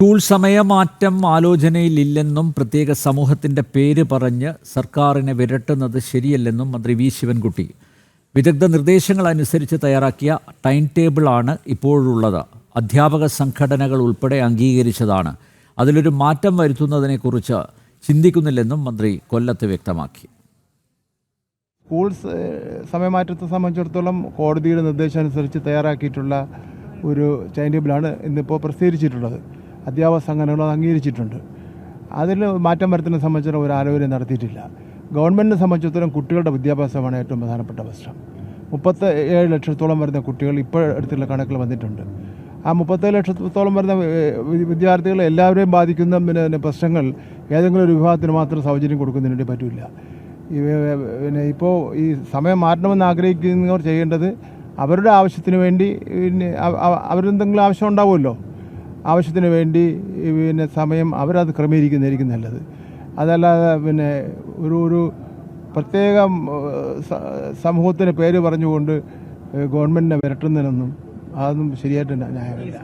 School സമയമാറ്റം ആലോചനയിലില്ലെന്നും പ്രത്യേക സമൂഹത്തിന്റെ പേര് പറഞ്ഞ് സർക്കാരിനെ വിരട്ടുന്നത് ശരിയല്ലെന്നും മന്ത്രി വി ശിവൻകുട്ടി. വിദഗ്ധ നിർദ്ദേശങ്ങൾ അനുസരിച്ച് തയ്യാറാക്കിയ ടൈം ടേബിളാണ് ഇപ്പോഴുള്ളത്. അധ്യാപക സംഘടനകൾ ഉൾപ്പെടെ അംഗീകരിച്ചതാണ്. അതിലൊരു മാറ്റം വരുത്തുന്നതിനെക്കുറിച്ച് ചിന്തിക്കുന്നില്ലെന്നും മന്ത്രി കൊല്ലത്ത് വ്യക്തമാക്കി. സ്കൂൾ സമയമാറ്റത്തെ സംബന്ധിച്ചിടത്തോളം കോടതിയുടെ നിർദ്ദേശം അനുസരിച്ച് തയ്യാറാക്കിയിട്ടുള്ള ഒരു ടൈം ടേബിളാണ് ഇന്നിപ്പോൾ പ്രസിദ്ധീകരിച്ചിട്ടുള്ളത്. അധ്യാപക സംഘടനകൾ അത് അംഗീകരിച്ചിട്ടുണ്ട്. അതിൽ മാറ്റം വരുത്തുന്നതിനെ സംബന്ധിച്ചിടത്തോളം ഒരു ആലോചന നടത്തിയിട്ടില്ല. ഗവൺമെന്റിനെ സംബന്ധിച്ചിടത്തോളം കുട്ടികളുടെ വിദ്യാഭ്യാസമാണ് ഏറ്റവും പ്രധാനപ്പെട്ട പ്രശ്നം. മുപ്പത്തി ഏഴ് ലക്ഷത്തോളം വരുന്ന കുട്ടികൾ ഇപ്പോൾ അടുത്തുള്ള കണക്കിൽ വന്നിട്ടുണ്ട്. ആ മുപ്പത്തേഴ് ലക്ഷത്തോളം വരുന്ന വിദ്യാർത്ഥികളെ എല്ലാവരെയും ബാധിക്കുന്ന പിന്നെ പ്രശ്നങ്ങൾ ഏതെങ്കിലും ഒരു വിഭാഗത്തിന് മാത്രം സൗജന്യം കൊടുക്കുന്നതിന് വേണ്ടി പറ്റില്ല പിന്നെ ഇപ്പോൾ ഈ സമയം മാറ്റണമെന്ന് ആഗ്രഹിക്കുന്നവർ ചെയ്യേണ്ടത് അവരുടെ ആവശ്യത്തിന് വേണ്ടി പിന്നെ അവ- അവ- അവരെന്തെങ്കിലും ആവശ്യം ഉണ്ടാവുമല്ലോ. ആവശ്യത്തിന് വേണ്ടി പിന്നെ സമയം അവരത് ക്രമീകരിക്കുന്നതായിരിക്കും നല്ലത്. അതല്ലാതെ പിന്നെ ഒരു ഒരു പ്രത്യേക സമൂഹത്തിന് പേര് പറഞ്ഞുകൊണ്ട് ഗവൺമെന്റിനെ വിരട്ടുന്നതിനൊന്നും അതൊന്നും ശരിയായിട്ട് ന്യായമില്ല.